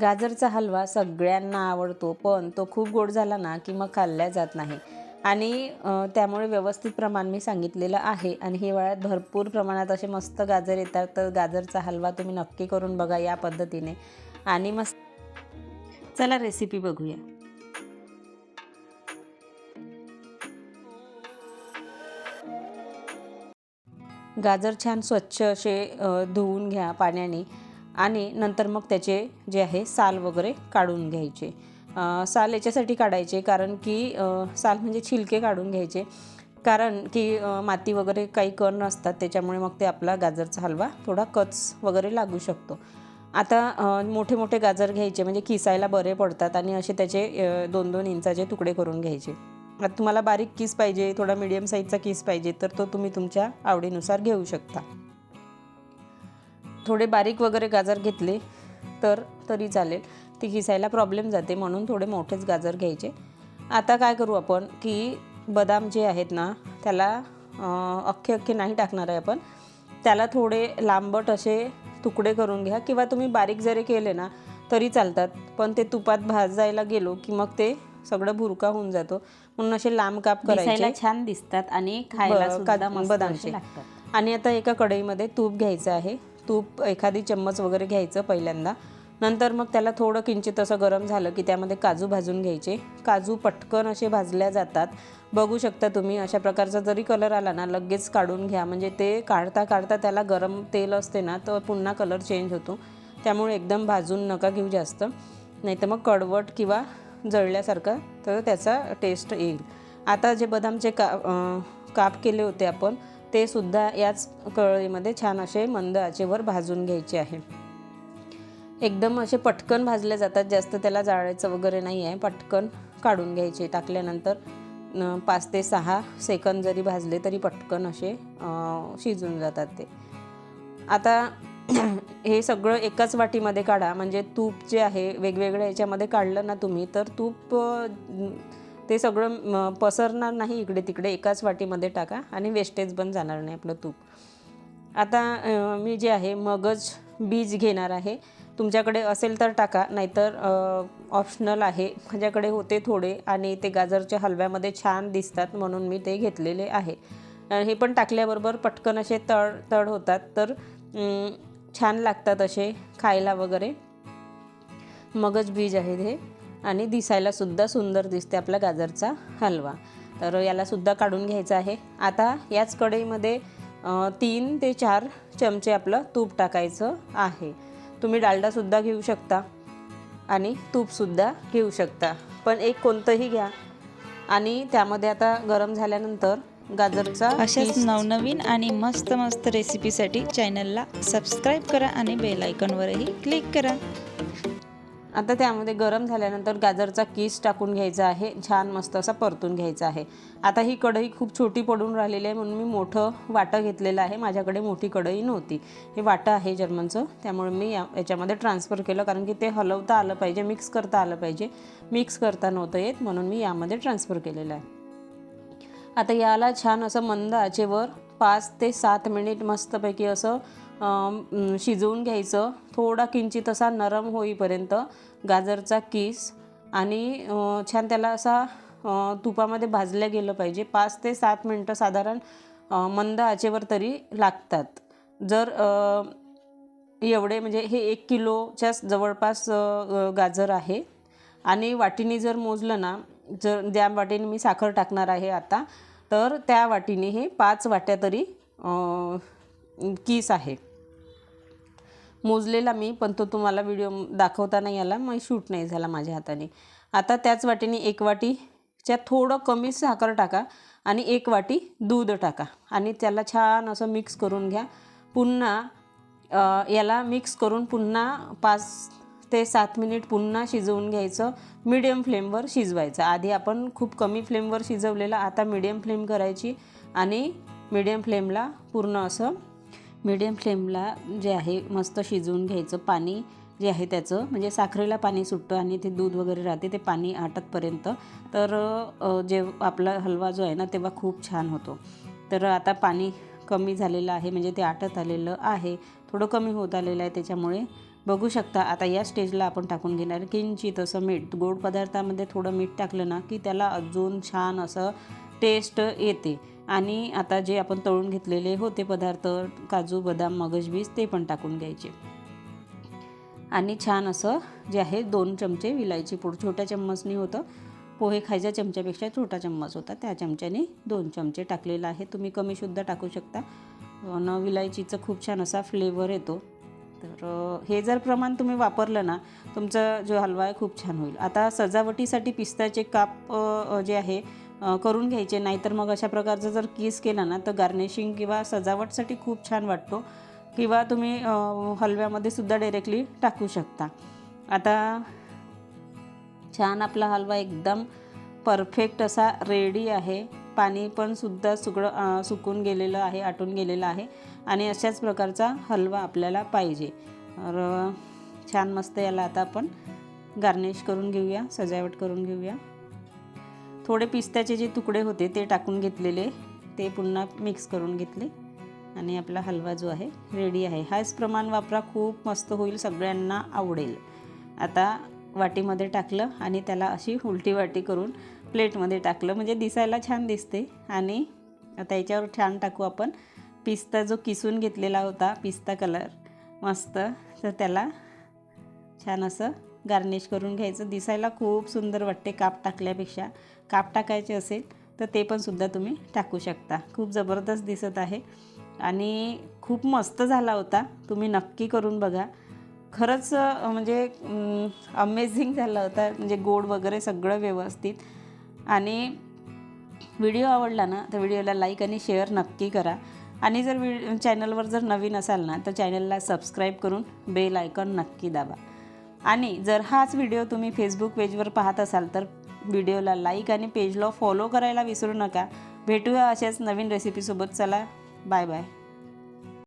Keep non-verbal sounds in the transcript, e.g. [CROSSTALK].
गाजरचा हलवा सगळ्यांना आवडतो पण तो खूप गोड झाला ना की मग खाल्ल्या जात नाही. आणि त्यामुळे व्यवस्थित प्रमाण मी सांगितलेलं आहे आणि हिवाळ्यात भरपूर प्रमाणात असे मस्त गाजर येतात तर गाजरचा हलवा तुम्ही नक्की करून बघा या पद्धतीने. आणि मस्त चला रेसिपी बघूया. गाजर छान स्वच्छ असे धुवून घ्या पाण्याने. आणि नंतर मग त्याचे जे आहे साल वगैरे काढून घ्यायचे. साल याच्यासाठी काढायचे कारण की साल म्हणजे छिलके काढून घ्यायचे. कारण की माती वगैरे काही कण असतात त्याच्यामुळे मग ते आपला गाजरचा हलवा थोडा कच वगैरे लागू शकतो. आता मोठे मोठे गाजर घ्यायचे म्हणजे किसायला बरे पडतात आणि असे त्याचे दोन दोन इंचाचे तुकडे करून घ्यायचे. आता तुम्हाला बारीक किस पाहिजे थोडा मिडियम साईजचा किस पाहिजे तर तो तुम्ही तुमच्या आवडीनुसार घेऊ शकता. थोडे बारीक वगैरे गाजर घेतले तर तरी चालेल. ती किसायला प्रॉब्लेम जाते म्हणून थोडे मोठेच गाजर घ्यायचे. आता काय करू आपण की बदाम जे आहेत ना त्याला अख्खे अख्खे नाही टाकणार आहे आपण. त्याला थोडे लांबट असे तुकडे करून घ्या किंवा तुम्ही बारीक जरी केले ना तरी चालतात. पण ते तुपात भाजायला गेलो की मग ते सगळं भुरका होऊन जातो. म्हणून असे लांब काप करायचे. छान दिसतात आणि खायला बदामचे. आणि आता एका कढईमध्ये तूप घ्यायचं आहे. तूप एखादी चम्मच वगैरे घ्यायचं पहिल्यांदा. नंतर मग त्याला थोडं किंचित असं गरम झालं की त्यामध्ये काजू भाजून घ्यायचे. काजू पटकन असे भाजल्या जातात. बघू शकता तुम्ही अशा प्रकारचा जरी कलर आला ना लगेच काढून घ्या. म्हणजे ते काढता काढता त्याला गरम तेल असते ना तर पुन्हा कलर चेंज होतो. त्यामुळे एकदम भाजून नका घेऊ जास्त. नाही तर मग कडवट किंवा जळल्यासारखं तर त्याचा टेस्ट येईल. आता जे बदामचे का काप केले होते आपण ते सुद्धा याच कळीमध्ये छान असे मंद आचेवर भाजून घ्यायचे आहे. एकदम असे पटकन भाजले जातात जास्त त्याला जाळायचं वगैरे नाही आहे. पटकन काढून घ्यायचे टाकल्यानंतर पाच ते सहा सेकंद जरी भाजले तरी पटकन असे शिजून जातात ते. आता [CLEARS THROAT] हे सगळं एकाच वाटीमध्ये काढा. म्हणजे तूप जे आहे वेगवेगळ्या याच्यामध्ये काढलं ना तुम्ही तर तूप ते सगळं म, पसरणार नाही इकडे तिकडे एकाच वाटीमध्ये टाका आणि वेस्टेज पण जाणार नाही आपलं तूप. आता मी जे आहे मगज बीज घेणार आहे. तुमच्याकडे असेल तर टाका नाहीतर ऑप्शनल आहे. माझ्याकडे होते थोडे आणि ते गाजरच्या हलव्यामध्ये छान दिसतात म्हणून मी ते घेतलेले आहे. हे पण टाकल्याबरोबर पटकन असे तळ तळ होतात. तर छान लागतात असे खायला वगैरे. मगज बीज आहे हे. आणि दिसायला सुद्धा सुंदर दिसते आपला गाजरचा हलवा. तर याला सुद्धा काढून घ्यायचा आहे. आता याच कढईमध्ये तीन ते चार चमचे आपलं तूप टाकायचं आहे. तुम्ही डालडासुद्धा घेऊ शकता आणि तूपसुद्धा घेऊ शकता. पण एक कोणतंही घ्या. आणि त्यामध्ये आता गरम झाल्यानंतर गाजरचा अशाच नवनवीन आणि मस्त मस्त रेसिपीसाठी चॅनलला सबस्क्राईब करा आणि बेल आयकॉनवरही क्लिक करा. आता त्यामध्ये गरम झाल्यानंतर गाजरचा किस टाकून घ्यायचा आहे. छान मस्त असा परतून घ्यायचा आहे. आता ही कढई खूप छोटी पडून राहिलेली आहे म्हणून मी मोठं वाटं घेतलेलं आहे. माझ्याकडे मोठी कढई नव्हती. हे वाटं आहे जर्मनचं. त्यामुळे मी या याच्यामध्ये ट्रान्सफर केलं कारण की ते हलवता आलं पाहिजे मिक्स करता आलं पाहिजे. मिक्स करता नव्हतं येत म्हणून मी यामध्ये ट्रान्सफर केलेलं आहे. आता याला छान असं मंद आचेवर पाच ते सात मिनिट मस्तपैकी असं शिजवून घ्यायचं. थोडा किंचित असा नरम होईपर्यंत गाजरचा किस आणि छान त्याला असा तुपामध्ये भाजलं गेलं पाहिजे. पाच ते सात मिनटं साधारण मंद आचेवर तरी लागतात. जर एवढे म्हणजे हे एक किलोच्या जवळपास गाजर आहे. आणि वाटीने जर मोजलं ना जर ज्या वाटीने मी साखर टाकणार आहे आता तर त्या वाटीने हे पाच वाट्या तरी कीस किस आहे. मोजलेला मी पण तो तुम्हाला व्हिडिओ दाखवता नाही आला. मग शूट नाही झाला माझ्या हाताने. आता त्याच वाटीने एक वाटीच्या थोडं कमी साखर टाका आणि एक वाटी दूध टाका. आणि त्याला छान असं मिक्स करून घ्या. पुन्हा याला मिक्स करून पुन्हा पाच ते सात मिनिट पुन्हा शिजवून घ्यायचं. मिडियम फ्लेमवर शिजवायचं. आधी आपण खूप कमी फ्लेमवर शिजवलेलं आता मिडियम फ्लेम करायची आणि मिडियम फ्लेमला पूर्ण असं मिडियम फ्लेमला जे आहे मस्त शिजवून घ्यायचं. पाणी जे आहे त्याचं म्हणजे साखरेला पाणी सुटतं आणि ते दूध वगैरे राहते ते पाणी आटतपर्यंत. तर जे आपला हलवा जो आहे ना तेव्हा खूप छान होतो. तर आता पाणी कमी झालेलं आहे म्हणजे ते आटत आलेलं आहे. थोडं कमी होत आलेलं आहे त्याच्यामुळे. बघू शकता आता या स्टेजला आपण टाकून घेणार. किंचित असं मीठ गोड पदार्थामध्ये थोडं मीठ टाकलं ना की त्याला अजून छान असं टेस्ट येते. आणि आता जे आपण तळून घेतलेले होते पदार्थ काजू बदाम मगजबीज ते पण टाकून घ्यायचे. आणि छान असं जे आहे दोन चमचे विलायची पूड छोट्या चम्मचनी होतं. पोहे खायच्या चमच्यापेक्षा छोटा चम्मच होता. त्या चमच्याने दोन चमचे टाकलेला आहे. तुम्ही कमीसुद्धा टाकू शकता. न विलायचीचं खूप छान असा फ्लेवर येतो. तर हे जर प्रमाण तुम्ही वापरलं ना तुमचा जो हलवा आहे खूप छान होईल. आता सजावटीसाठी पिस्ताचे काप जे आहे करून घ्यायचे. नाहीतर मग अशा प्रकारचं जर किस केला ना तर गार्निशिंग किंवा सजावटसाठी खूप छान वाटतो. किंवा तुम्ही हलव्यामध्ये सुद्धा डायरेक्टली टाकू शकता. आता छान आपला हलवा एकदम परफेक्ट असा रेडी आहे. पाणी पण सुद्धा सुगडं सुकून गेलेलं आहे आटून गेलेलं आहे. आणि अशाच प्रकारचा हलवा आपल्याला पाहिजे. तर छान मस्त याला आता आपण गार्निश करून घेऊया सजावट करून घेऊया. थोडे पिस्त्याचे जे तुकडे होते ते टाकून घेतलेले ते पुन्हा मिक्स करून घेतले. आणि आपला हलवा जो आहे रेडी आहे. हाच प्रमाण वापरा खूप मस्त होईल सगळ्यांना आवडेल. आता वाटीमध्ये टाकलं आणि त्याला अशी उलटी वाटी करून प्लेटमध्ये टाकलं. म्हणजे दिसायला छान दिसते. आणि आता याच्यावर छान टाकू आपण. पिस्ता जो किसून घेतलेला होता पिस्ता कलर मस्त. तर त्याला छान असं गार्निश करून घ्यायचं. दिसायला खूप सुंदर वाटते काप टाकल्यापेक्षा. काप टाकायचे असेल तर ते पण सुद्धा तुम्ही टाकू शकता. खूप जबरदस्त दिसत आहे. आणि खूप मस्त झाला होता. तुम्ही नक्की करून बघा. खरंच म्हणजे अमेझिंग झाला होता. म्हणजे गोड वगैरे सगळं व्यवस्थित. आणि व्हिडिओ आवडला ना तर व्हिडिओला लाईक आणि शेअर नक्की करा. आणि जर व्हि चॅनलवर जर नवीन असाल ना तर चॅनलला सबस्क्राईब करून बेल आयकॉन नक्की दाबा. आणि जर हाच व्हिडिओ तुम्ही फेसबुक पेजवर पाहत असाल तर व्हिडिओला लाईक आणि पेजला फॉलो करायला विसरू नका. भेटूया अशाच नवीन रेसिपीसोबत चला बाय बाय